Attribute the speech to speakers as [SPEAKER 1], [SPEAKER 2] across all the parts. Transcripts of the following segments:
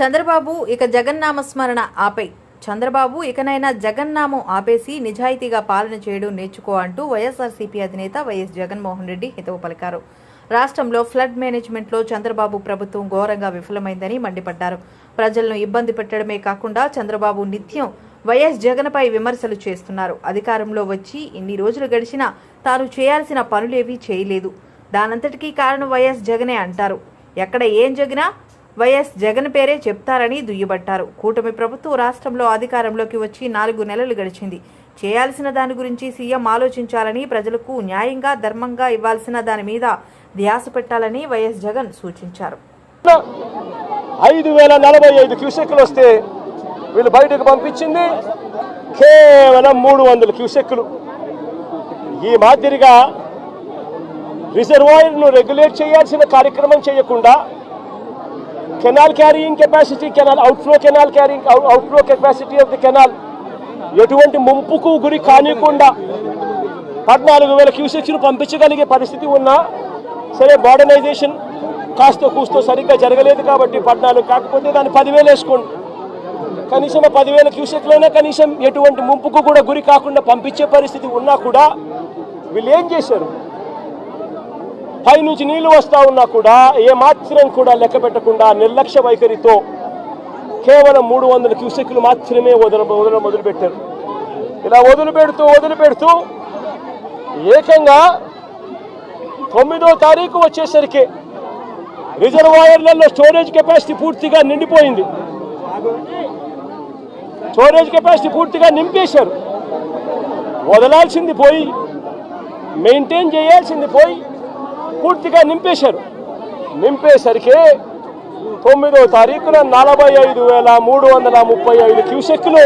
[SPEAKER 1] చంద్రబాబు ఇక జగన్నామ స్మరణ ఆపై. చంద్రబాబు ఇకనైనా జగన్నామం ఆపేసి నిజాయితీగా పాలన చేయడం నేర్చుకో అంటూ వైఎస్ఆర్సీపీ అధినేత వైఎస్ జగన్మోహన్ రెడ్డి హితవు పలికారు. రాష్ట్రంలో ఫ్లడ్ మేనేజ్మెంట్లో చంద్రబాబు ప్రభుత్వం ఘోరంగా విఫలమైందని మండిపడ్డారు. ప్రజలను ఇబ్బంది పెట్టడమే కాకుండా చంద్రబాబు నిత్యం వైఎస్ జగన్పై విమర్శలు చేస్తున్నారు. అధికారంలో వచ్చి ఇన్ని రోజులు గడిచినా తాను చేయాల్సిన పనులేవీ చేయలేదు. దానంతటికీ కారణం వైఎస్ జగనే అంటారు. ఎక్కడ ఏం జరిగినా వైఎస్ జగన్ పేరే చెప్తారని దుయ్యబట్టారు. కూటమి ప్రభుత్వం రాష్ట్రంలో అధికారంలోకి వచ్చి నాలుగు నెలలు గడిచింది. చేయాల్సిన దాని గురించి సీఎం ఆలోచించాలని ప్రజలకు న్యాయంగా ధర్మంగా ఇవ్వాల్సిన దాని మీద ధ్యాస పెట్టాలని వైఎస్ జగన్ సూచించారు.
[SPEAKER 2] ఐదు వేల నలభై ఐదు క్యూసెక్కులు వస్తే వీళ్ళు బయటకు పంపించింది కేవలం మూడు వందల క్యూసెక్లు ఈ మాదిరిగా రిజర్వాయర్ను రెగ్యులేట్ చేయాల్సిన కార్యక్రమం చేయకుండా canal carrying capacity canal outflow canal carrying outflow capacity of the canal ఎటువంటి ముంపుకు గురి కానికుండా పద్నాలుగు వేల క్యూసెక్స్ను పంపించగలిగే పరిస్థితి ఉన్నా సరే మోడర్నైజేషన్ కాస్త కూస్తో సరిగ్గా జరగలేదు కాబట్టి పద్నాలుగు కాకపోతే దాన్ని పదివేలు వేసుకోండి. కనీసం పదివేల క్యూసెక్లోనే కనీసం ఎటువంటి ముంపుకు కూడా గురి కాకుండా పంపించే పరిస్థితి ఉన్నా కూడా వీళ్ళు ఏం చేశారు? పైనుంచి నీళ్ళు వస్తా ఉన్నా కూడా ఏమాత్రం కూడా లెక్క పెట్టకుండా నిర్లక్ష్య వైఖరితో కేవలం మూడు వందల క్యూసెక్లు మాత్రమే వదల వదల మొదలుపెట్టారు. ఇలా వదిలిపెడుతూ వదిలిపెడుతూ ఏకంగా తొమ్మిదో తారీఖు వచ్చేసరికి రిజర్వాయర్లలో స్టోరేజ్ కెపాసిటీ పూర్తిగా నిండిపోయింది. స్టోరేజ్ కెపాసిటీ పూర్తిగా నింపేశారు. వదలాల్సింది పోయి మెయింటైన్ చేయాల్సింది పోయి పూర్తిగా నింపేశారు. నింపేసరికి తొమ్మిదో తారీఖున నలభై ఐదు వేల మూడు వందల ముప్పై ఐదు క్యూసెక్లు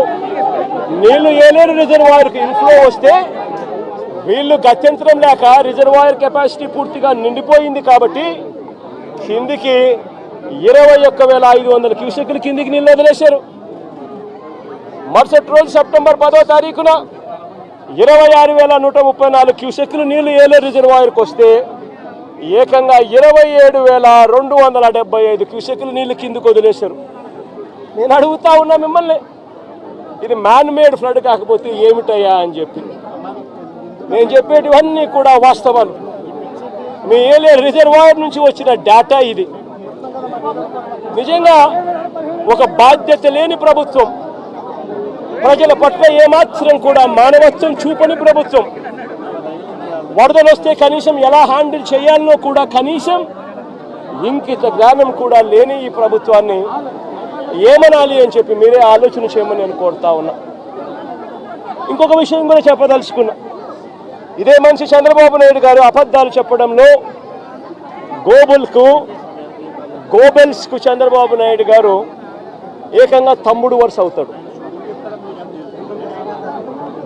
[SPEAKER 2] నీళ్ళు ఏలేరు రిజర్వాయర్కి ఇన్ఫ్లో వస్తే వీళ్ళు గత్యంతరం లేక రిజర్వాయర్ కెపాసిటీ పూర్తిగా నిండిపోయింది కాబట్టి కిందికి ఇరవై ఒక్క వేల ఐదు వందల క్యూసెక్లు కిందికి నీళ్ళు వదిలేశారు. మరుసటి రోజు సెప్టెంబర్ పదో తారీఖున ఇరవై ఆరు వేల నూట ముప్పై నాలుగు క్యూసెక్లు నీళ్ళు ఏలేరు రిజర్వాయర్కి వస్తే ఏకంగా ఇరవై ఏడు వేల రెండు వందల డెబ్బై ఐదు క్యూసెక్లు నీళ్ళు కిందికి వదిలేశారు. నేను అడుగుతా ఉన్నా మిమ్మల్ని ఇది మ్యాన్ మేడ్ ఫ్లడ్ కాకపోతే ఏమిటయ్యా అని చెప్పి. నేను చెప్పేటివన్నీ కూడా వాస్తవాలు. మీ ఏలే రిజర్వాయర్ నుంచి వచ్చిన డేటా ఇది. నిజంగా ఒక బాధ్యత లేని ప్రభుత్వం. ప్రజల పట్ల ఏమాత్రం కూడా మానవత్వం చూపని ప్రభుత్వం. వరదలు వస్తే కనీసం ఎలా హ్యాండిల్ చేయాలనో కూడా కనీసం ఇంకిత జ్ఞానం కూడా లేని ఈ ప్రభుత్వాన్ని ఏమనాలి అని చెప్పి మీరే ఆలోచన చేయమని నేను కోరుతా ఉన్నా. ఇంకొక విషయం కూడా చెప్పదలుచుకున్నా. ఇదే మనిషి చంద్రబాబు నాయుడు గారు అబద్ధాలు చెప్పడంలో గోబుల్కు గోబెల్స్కు చంద్రబాబు నాయుడు గారు ఏకంగా తమ్ముడు వరుస అవుతాడు.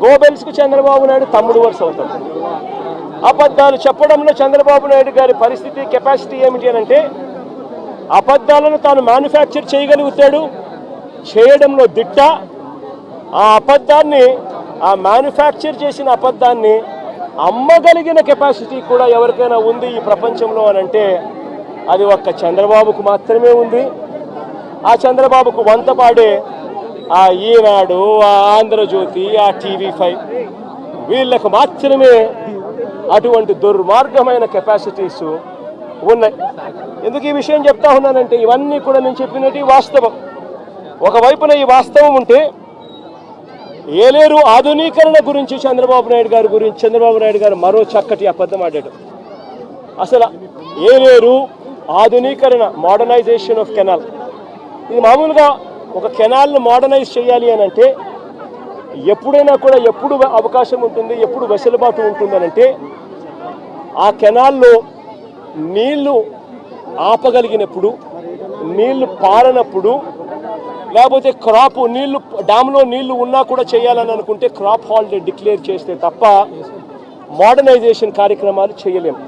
[SPEAKER 2] గోబెల్స్కు చంద్రబాబు నాయుడు తమ్ముడు వరుస అవుతాడు. అబద్ధాలు చెప్పడంలో చంద్రబాబు నాయుడు గారి పరిస్థితి కెపాసిటీ ఏమిటి అని అంటే అబద్ధాలను తాను మ్యానుఫ్యాక్చర్ చేయగలుగుతాడు చేయడంలో దిట్ట ఆ అబద్ధాన్ని ఆ మ్యానుఫ్యాక్చర్ చేసిన అబద్ధాన్ని అమ్మగలిగిన కెపాసిటీ కూడా ఎవరికైనా ఉంది ఈ ప్రపంచంలో అని అంటే అది ఒక్క చంద్రబాబుకు మాత్రమే ఉంది. ఆ చంద్రబాబుకు వంతపాడే ఆ ఈనాడు ఆ ఆంధ్రజ్యోతి ఆ టీవీ ఫైవ్ వీళ్ళకు మాత్రమే అటువంటి దుర్మార్గమైన కెపాసిటీస్ ఉన్నాయి. ఎందుకు ఈ విషయం చెప్తా ఉన్నానంటే ఇవన్నీ కూడా నేను చెప్పినట్టు వాస్తవం. ఒకవైపున ఈ వాస్తవం ఉంటే ఏలేరు ఆధునీకరణ గురించి చంద్రబాబు నాయుడు గారి గురించి చంద్రబాబు నాయుడు గారు మరో చక్కటి అబద్ధం ఆడాడు. అసలు ఏలేరు ఆధునీకరణ మోడర్నైజేషన్ ఆఫ్ కెనాల్ ఇది మామూలుగా ఒక కెనాల్ను మోడర్నైజ్ చేయాలి అని అంటే ఎప్పుడైనా కూడా ఎప్పుడు అవకాశం ఉంటుంది ఎప్పుడు వెసులుబాటు ఉంటుందనంటే ఆ కెనాల్లో నీళ్ళు ఆపగలిగినప్పుడు నీళ్ళు పారనప్పుడు లేకపోతే క్రాప్ నీళ్ళు డ్యామ్లో నీళ్ళు ఉన్నా కూడా చేయాలని అనుకుంటే క్రాప్ హాలిడే డిక్లేర్ చేస్తే తప్ప మోడర్నైజేషన్ కార్యక్రమాలు చేయలేము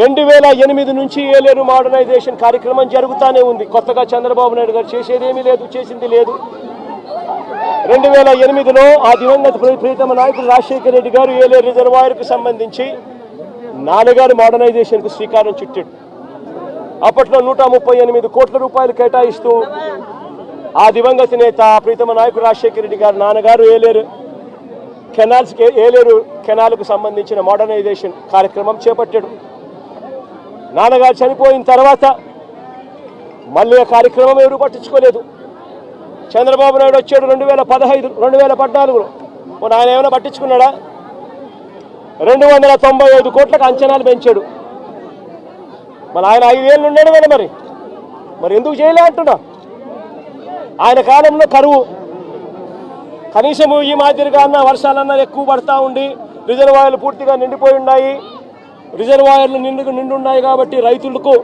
[SPEAKER 2] రెండు వేల ఎనిమిది నుంచి ఏలేరు మోడర్నైజేషన్ కార్యక్రమం జరుగుతూనే ఉంది. కొత్తగా చంద్రబాబు నాయుడు గారు చేసేదేమీ లేదు చేసింది లేదు. రెండు వేల ఎనిమిదిలో ఆ దివంగత ప్రీతమ నాయకుడు రాజశేఖర రెడ్డి గారు ఏలేరు రిజర్వాయర్కు సంబంధించి నాలుగారు మోడర్నైజేషన్కు శ్రీకారం చుట్టాడు. అప్పట్లో నూట ముప్పై ఎనిమిది కోట్ల రూపాయలు కేటాయిస్తూ ఆ దివంగత నేత ప్రీతమ నాయకుడు రాజశేఖర రెడ్డి గారు నాన్నగారు ఏలేరు కెనాల్స్ ఏలేరు కెనాల్కు సంబంధించిన మోడర్నైజేషన్ కార్యక్రమం చేపట్టాడు. నాన్నగారు చనిపోయిన తర్వాత మళ్ళీ ఆ కార్యక్రమం ఎవరు పట్టించుకోలేదు. చంద్రబాబు నాయుడు వచ్చాడు రెండు వేల పదహైదు రెండు వేల పద్నాలుగులో. మొన్న ఆయన ఏమైనా పట్టించుకున్నాడా? రెండు వందల తొంభై ఐదు కోట్లకు అంచనాలు పెంచాడు. మరి ఆయన ఐదేళ్ళు ఉన్నాడు కదా మరి. మరి ఎందుకు చేయలే అంటున్నా? ఆయన కాలంలో కరువు. కనీసము ఈ మాదిరిగా అన్న వర్షాలన్నా ఎక్కువ పడతా ఉండి రిజర్వాయర్లు పూర్తిగా నిండిపోయి ఉన్నాయి. రిజర్వాయర్లు నిండు నిండున్నాయి కాబట్టి రైతులకు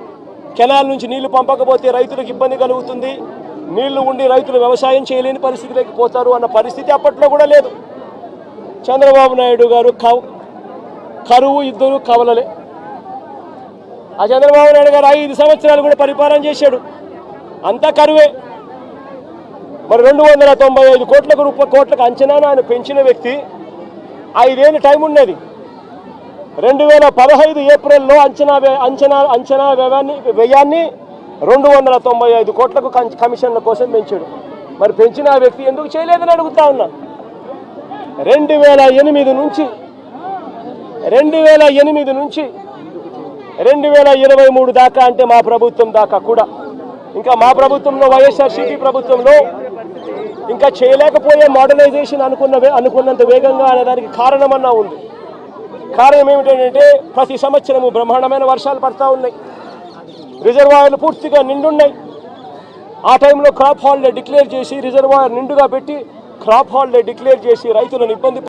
[SPEAKER 2] కెనాల్ నుంచి నీళ్ళు పంపకపోతే రైతులకు ఇబ్బంది కలుగుతుంది. నీళ్ళు ఉండి రైతులు వ్యవసాయం చేయలేని పరిస్థితిలోకి పోతారు అన్న పరిస్థితి అప్పట్లో కూడా లేదు. చంద్రబాబు నాయుడు గారు కరువు ఇద్దరు కవలలే. ఆ చంద్రబాబు నాయుడు గారు ఐదు సంవత్సరాలు కూడా పరిపాలన చేశాడు. అంతా కరువే. మరి రెండు వందల తొంభై ఐదు కోట్లకు రూప కోట్లకు అంచనాను ఆయన పెంచిన వ్యక్తి ఐదేళ్ళు టైం ఉన్నది. రెండు వేల పదహైదు ఏప్రిల్లో అంచనా అంచనా అంచనా వ్యయాన్ని వ్యయాన్ని రెండు వందల తొంభై ఐదు కోట్లకు కమిషన్ల కోసం పెంచాడు. మరి పెంచిన ఆ వ్యక్తి ఎందుకు చేయలేదని అడుగుతా ఉన్నా. రెండు వేల ఎనిమిది నుంచి రెండు వేల ఎనిమిది నుంచి రెండు వేల ఇరవై మూడు దాకా అంటే మా ప్రభుత్వం దాకా కూడా. ఇంకా మా ప్రభుత్వంలో వైఎస్ఆర్సీపీ ప్రభుత్వంలో ఇంకా చేయలేకపోయే మోడర్నైజేషన్ అనుకున్న అనుకున్నంత వేగంగా అనేదానికి కారణమన్నా ఉంది. కారణం ఏమిటంటే ప్రతి సంవత్సరము బ్రహ్మాండమైన వర్షాలు పడతా ఉన్నాయి. రిజర్వాయర్లు పూర్తిగా నిండున్నాయి. ఆ టైంలో క్రాప్ హాలిడే డిక్లేర్ చేసి రిజర్వాయర్ నిండుగా పెట్టి క్రాప్ హాలిడే డిక్లేర్ చేసి రైతులను ఇబ్బంది